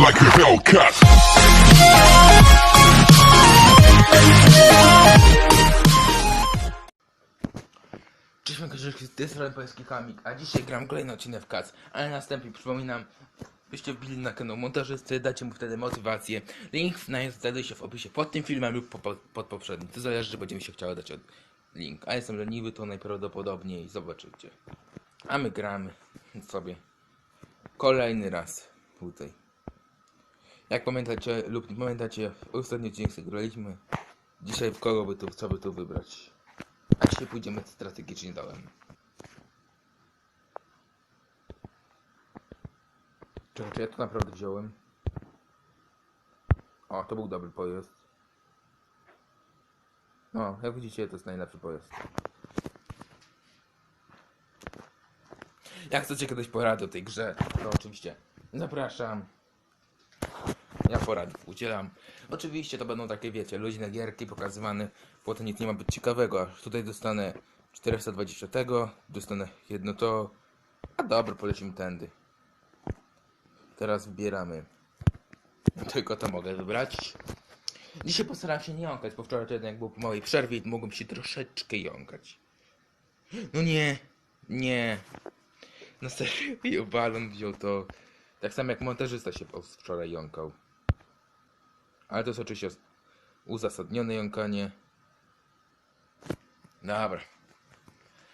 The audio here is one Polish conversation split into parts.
like a Hellcat. Cześć, Mankarzyki, z tej strony Polski Kamik, a dzisiaj gram kolejny odcinek w Kac, ale następnie przypominam, byście wbili na kanał montażysty, dacie mu wtedy motywację. Link na jest znajduje się w opisie pod tym filmem lub po, po, pod poprzednim. To zależy, że będzie mi się chciało dać od link. A jestem leniwy, to najprawdopodobniej zobaczycie. A my gramy sobie kolejny raz tutaj. Jak pamiętacie lub nie pamiętacie, w ostatnim odcinku graliśmy. Dzisiaj w kogo by tu, co by tu wybrać. A dzisiaj pójdziemy strategicznie dołem. Czekaj, czy ja to naprawdę wziąłem? O, to był dobry pojazd. No, jak widzicie, to jest najlepszy pojazd. Jak chcecie kiedyś porady o tej grze, to oczywiście zapraszam. Ja porad udzielam. Oczywiście to będą takie, wiecie, luźne gierki pokazywane, potem nic nie ma być ciekawego. Aż tutaj dostanę 420 tego, dostanę jedno to. A dobra, polecimy tędy. Teraz wybieramy. Tylko to mogę wybrać. Dzisiaj postaram się nie jąkać, bo wczoraj to jednak było po małej przerwie i mogłem się troszeczkę jąkać. No nie, nie. Na serio, balon wziął to. Tak samo jak montażysta się wczoraj jąkał. Ale to jest oczywiście uzasadnione jąkanie. Dobra.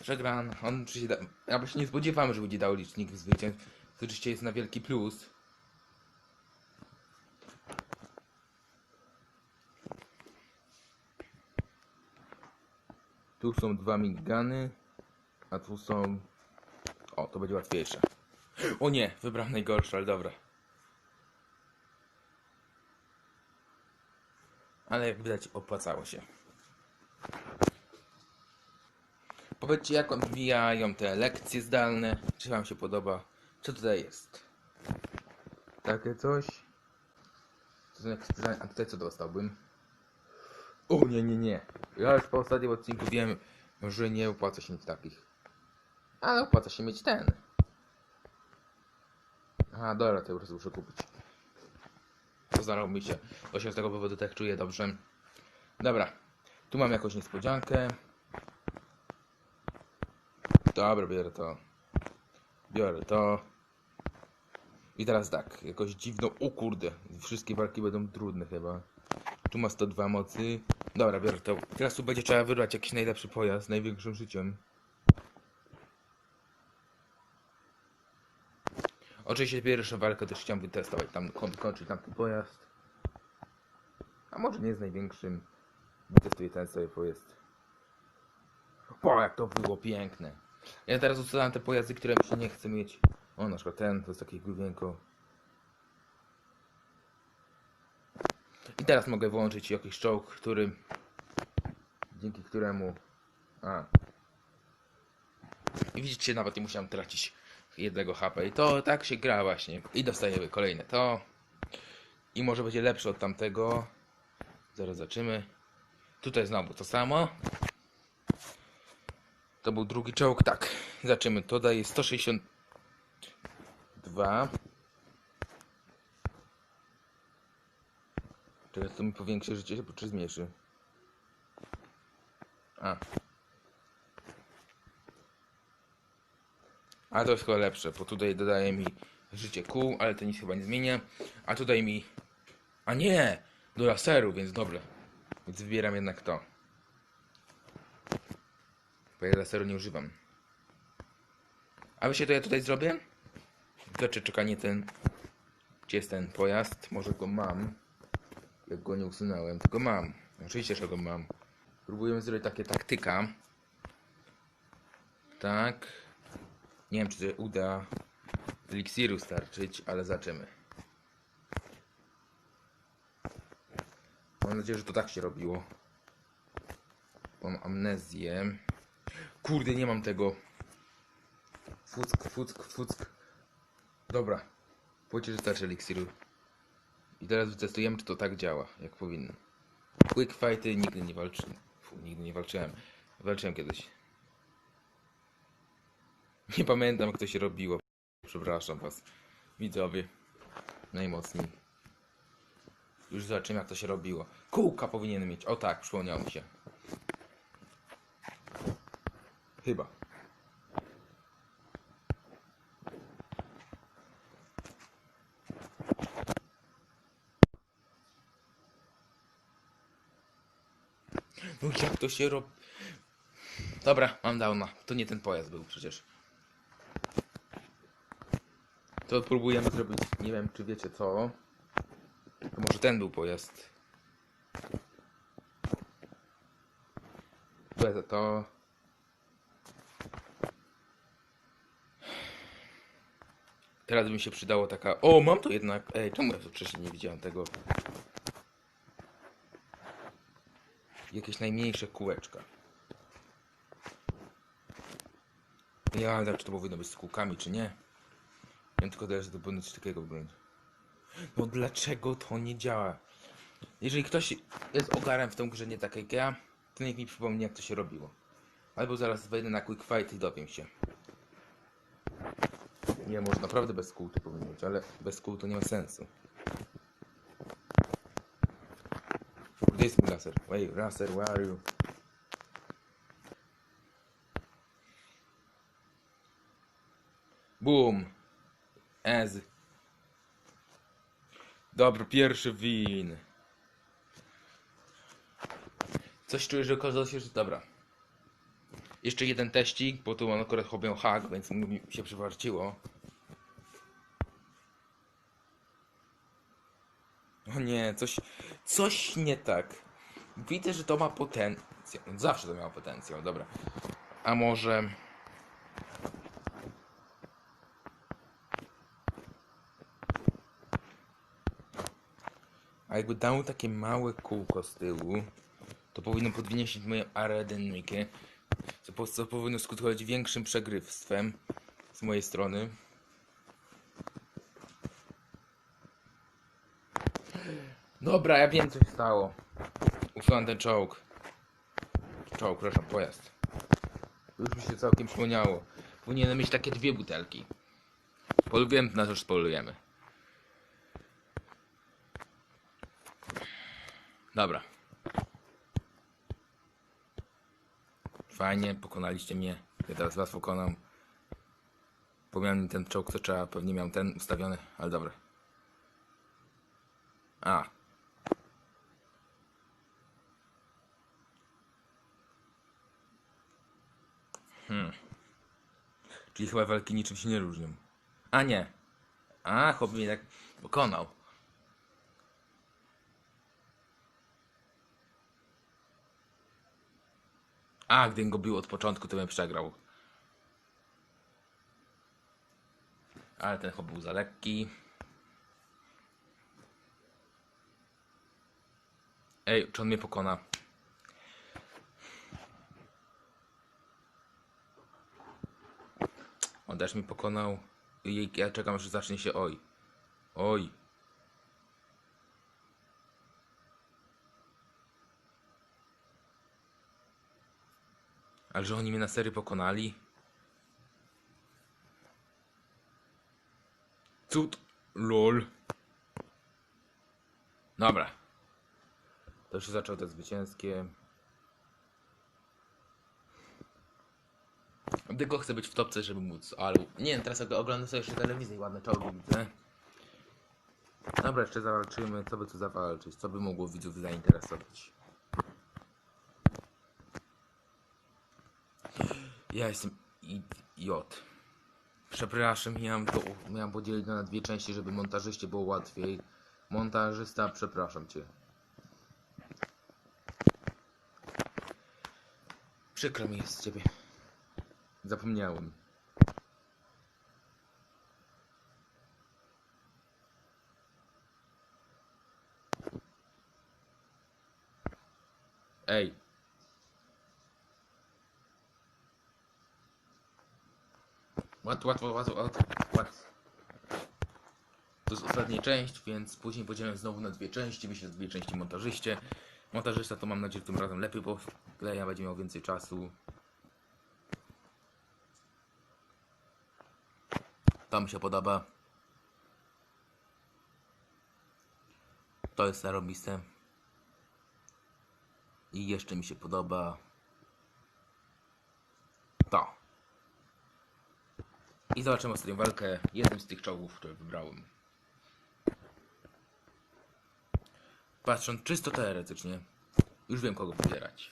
Przegran. On oczywiście da... Ja się nie spodziewałem, że będzie dał licznik zwycięstw. To oczywiście jest na wielki plus. Tu są dwa minigany, a tu są... O, to będzie łatwiejsze. O nie, wybrałem najgorsze, ale dobra. Ale jak widać opłacało się. Powiedzcie jak odbijają te lekcje zdalne, czy wam się podoba, co tutaj jest. Takie coś. A tutaj co dostałbym? O nie, nie, nie. Ja już po ostatnim odcinku wiem, że nie opłaca się mieć takich. Ale opłaca się mieć ten. Aha, dobra, to już muszę kupić. Pozdarał mi się. Się z tego powodu tak czuję dobrze. Dobra. Tu mam jakąś niespodziankę. Dobra, biorę to. Biorę to. I teraz tak, jakoś dziwną. O kurde, wszystkie walki będą trudne chyba. Tu ma 102 mocy. Dobra, biorę to. Teraz tu będzie trzeba wybrać jakiś najlepszy pojazd z największym życiem. Oczywiście pierwszą walkę też chciałem wytestować, tam kończyć tam ten pojazd. A może nie z największym. Wytestuję ten sobie pojazd. O, jak to było piękne. Ja teraz ustalam te pojazdy, które mi się nie chce mieć. O, na przykład ten, to jest taki główienko. I teraz mogę włączyć jakiś czołg, który... Dzięki któremu... A. I widzicie, nawet nie musiałem tracić jednego HP. I to tak się gra właśnie. I dostajemy kolejne to. I może będzie lepsze od tamtego. Zaraz zobaczymy. Tutaj znowu to samo. To był drugi czołg, tak. Zobaczymy. To daje 162. Czekaj, to mi powiększy życie, czy zmniejszy? A. Ale to jest chyba lepsze, bo tutaj dodaje mi życie kół, ale to nic chyba nie zmienia. A tutaj mi... A nie! Do laseru, więc dobre. Więc wybieram jednak to. Bo ja laseru nie używam. A wiecie, to ja tutaj zrobię? Znaczy, czekanie ten... Gdzie jest ten pojazd? Może go mam. Jak go nie usunąłem, tylko mam. Oczywiście, że go mam. Próbujemy zrobić takie taktyka. Tak. Nie wiem, czy się uda eliksiru starczyć, ale zobaczymy. Mam nadzieję, że to tak się robiło. Mam amnezję. Kurde, nie mam tego. Fuck, fuck, fuck. Dobra. Powiedzcie, że starczy eliksiru. I teraz wytestujemy, czy to tak działa, jak powinno. Quick fighty nigdy nie walczyłem. Nigdy nie walczyłem. Walczyłem kiedyś. Nie pamiętam jak to się robiło. Przepraszam was. Widzowie. Najmocniej. Już zobaczymy jak to się robiło. Kółka powinien mieć. O tak, przypomniało mi się. Chyba. No jak to się robi? Dobra, mam downa. To nie ten pojazd był przecież. To próbujemy zrobić, nie wiem czy wiecie co. To może ten był pojazd. Bez to. Teraz by mi się przydało taka. O, mam to jednak. Ej, czemu ja wcześniej nie widziałem tego? Jakieś najmniejsze kółeczka. Ja ale czy to powinno być z kółkami, czy nie? Ja tylko to powinno coś takiego wyglądać. No dlaczego to nie działa? Jeżeli ktoś jest ogarem w tą grze nie tak jak ja, to niech mi przypomni jak to się robiło. Albo zaraz wejdę na Quick Fight i dowiem się. Nie, może naprawdę bez kół to powinno być, ale bez kół to nie ma sensu. Gdzie jest mój laser? Wait, laser, where are you? Boom! Ez. Dobra, pierwszy win. Coś czuję, że okazało się, że dobra. Jeszcze jeden teścik, bo tu mam akurat chobię hak, więc mi się przywarciło. O nie, coś, coś nie tak. Widzę, że to ma potencjał. Zawsze to miało potencjał, dobra. A może... A jakby dał takie małe kółko z tyłu, to powinno podnieść moją aerodynamikę, co, po- co powinno skutkować większym przegrywstwem z mojej strony. Dobra, ja wiem co się stało. Usunąłem ten czołg. Czołg, przepraszam, pojazd. Już mi się całkiem przypomniało. Powinienem mieć takie dwie butelki. Polujemy, na już polujemy. Dobra. Fajnie, pokonaliście mnie. Ja teraz was pokonam. Pomijam ten czołg, co trzeba, pewnie miałem ten ustawiony, ale dobra. A. Hmm. Czyli chyba walki niczym się nie różnią. A nie. A, chłop mnie tak pokonał. A, gdybym go bił od początku, to bym przegrał. Ale ten chłop był za lekki. Ej, czy on mnie pokona? On też mnie pokonał. I ja czekam, aż zacznie się oj. Oj. Ale że oni mnie na serio pokonali? Cud. Lol. Dobra. To się zaczęło te zwycięskie. Tylko chcę być w topce, żeby móc, ale... Nie wiem, teraz oglądam sobie jeszcze telewizję ładne czołgi widzę. Dobra, jeszcze zawalczymy. Co by tu zawalczyć? Co by mogło widzów zainteresować? Ja jestem idiot. Przepraszam, miałem to miałem podzielić na dwie części, żeby montażyście było łatwiej. Montażysta, przepraszam cię. Przykro mi jest z ciebie. Zapomniałem. Ej. Łat, łat, łat, łat, łat, łat. To jest ostatnia część, więc później podzielę znowu na dwie części. Myślę, dwie części montażyście. Montażysta to mam nadzieję, tym razem lepiej pokleja, będzie miał więcej czasu. To mi się podoba. To jest zarobiste. I jeszcze mi się podoba to. I zobaczymy ostatnią walkę jednym z tych czołgów, które wybrałem. Patrząc czysto teoretycznie, już wiem kogo wybierać.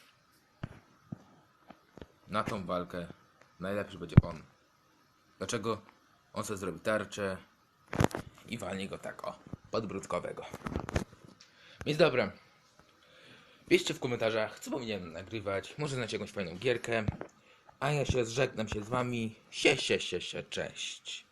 Na tą walkę najlepszy będzie on. Dlaczego? On sobie zrobi tarczę i walnie go tak o, podbródkowego. Więc dobra. Piszcie w komentarzach, co powinienem nagrywać. Może znać jakąś fajną gierkę. A ja się żegnam się z wami. Sie, sie, sie, sie, cześć.